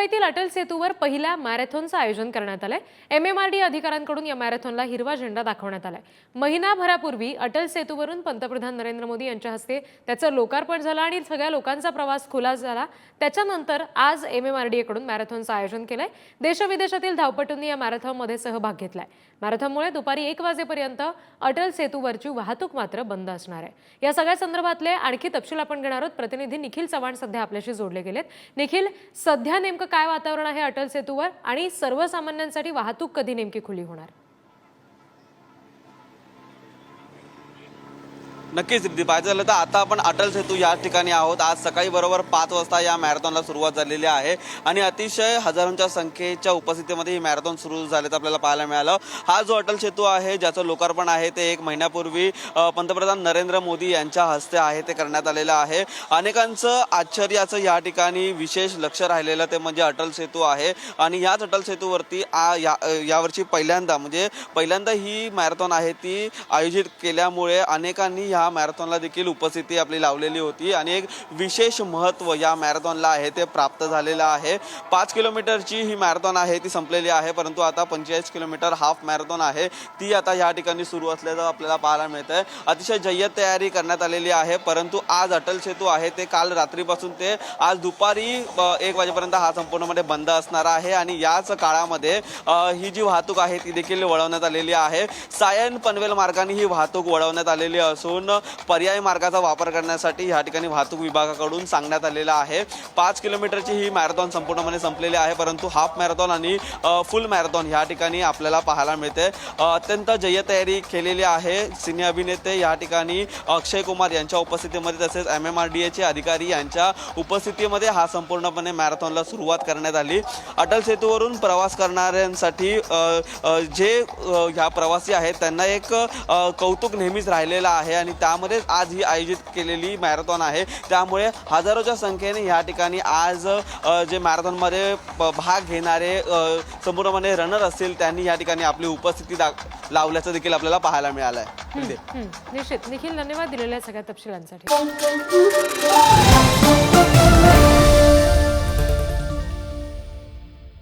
मुंबईतील अटल सेतूवर पहिल्या मॅरेथॉनचं आयोजन करण्यात आलंय. एम एम आर डी अधिकाऱ्यांकडून या मॅरेथॉनला हिरवा झेंडा दाखवण्यात आलाय. महिनाभरापूर्वी अटल सेतूवरून पंतप्रधान नरेंद्र मोदी यांच्या हस्ते त्याचं लोकार्पण झालं आणि सगळ्या लोकांचा प्रवास खुला झाला. त्याच्यानंतर आज एम एम आर डी एकडून मॅरेथॉनचं आयोजन केलंय. देशविदेशातील धावपटूंनी या मॅरेथॉनमध्ये सहभाग घेतलाय. मॅरेथॉनमुळे दुपारी एक वाजेपर्यंत अटल सेतूवरची वाहतूक मात्र बंद असणार आहे. या सगळ्या संदर्भातले आणखी तपशील आपण घेणार आहोत. प्रतिनिधी निखिल चव्हाण सध्या आपल्याशी जोडले गेलेत. निखिल सध्या नेमकं काय वातावरण आहे अटल सेतूवर? आणि सर्वसामान्यांसाठी वाहतूक कधी नेमकी खुली होणार? नक्कीच रिद्धी पाहायचं झालं तर आता आपण अटल सेतू या ठिकाणी आहोत. आज सकाळी बरोबर पाच वाजता या मॅरेथॉनला सुरुवात झालेली आहे. आणि अतिशय हजारोंच्या संख्येच्या उपस्थितीमध्ये ही मॅरेथॉन सुरू झाल्याचं आपल्याला पाहायला मिळालं. हा जो अटल सेतू आहे ज्याचं लोकार्पण आहे ते एक महिन्यापूर्वी पंतप्रधान नरेंद्र मोदी यांच्या हस्ते आहे ते करण्यात आलेलं आहे. अनेकांचं आश्चर्याचं या ठिकाणी विशेष लक्ष राहिलेलं ते म्हणजे अटल सेतू आहे. आणि याच अटल सेतूवरती आ- या यावर्षी पहिल्यांदा म्हणजे पहिल्यांदा ही मॅरेथॉन आहे ती आयोजित केल्यामुळे अनेकांनी ह्या मॅरेथॉनला देखील उपस्थिती आपली लावलेली होती आणि एक विशेष महत्त्व या मॅरेथॉनला आहे ते प्राप्त झालेलं आहे. पाच किलोमीटरची ही मॅरेथॉन आहे ती संपलेली आहे परंतु आता पंचेचाळीस किलोमीटर हाफ मॅरेथॉन आहे. ती आता या ठिकाणी सुरू असल्याचं आपल्याला पाहायला मिळतं आहे अतिशय जय्यत तयारी करण्यात आलेली आहे परंतु आज अटल सेतू आहे ते काल रात्रीपासून ते आज दुपारी एक वाजेपर्यंत हा संपूर्णमध्ये बंद असणार आहे आणि याच काळामध्ये ही जी वाहतूक आहे ती देखील वळवण्यात आलेली आहे. सायन पनवेल मार्गाने ही वाहतूक वळवण्यात आलेली असून पर्यायी मार्गाचा वापर करण्यासाठी या ठिकाणी वाहतूक विभागाकडून सांगण्यात आलेलं आहे. पाच किलोमीटरची ही मॅरेथॉन संपूर्णपणे संपलेली आहे परंतु हाफ मॅरेथॉन आणि फुल मॅरेथॉन ह्या ठिकाणी आपल्याला पाहायला मिळते. अत्यंत जय तयारी केलेली आहे सिने अभिनेते या ठिकाणी अक्षय कुमार यांच्या उपस्थितीमध्ये तसेच एम एम आर डी एचे अधिकारी यांच्या उपस्थितीमध्ये हा संपूर्णपणे मॅरेथॉनला सुरुवात करण्यात आली. अटल सेतूवरून प्रवास करणाऱ्यांसाठी जे ह्या प्रवासी आहेत त्यांना एक कौतुक नेहमीच राहिलेलं आहे आणि त्यामध्येच आज ही आयोजित केलेली मॅरेथॉन आहे. त्यामुळे हजारोच्या संख्येने या ठिकाणी आज जे मॅरेथॉनमध्ये प- भाग घेणारे संपूर्णपणे रनर असतील त्यांनी या ठिकाणी आपली उपस्थिती दाख लावल्याचं देखील आपल्याला पाहायला मिळालं आहे निश्चित. निखिल धन्यवाद दिलेल्या सगळ्या तपशिलांसाठी.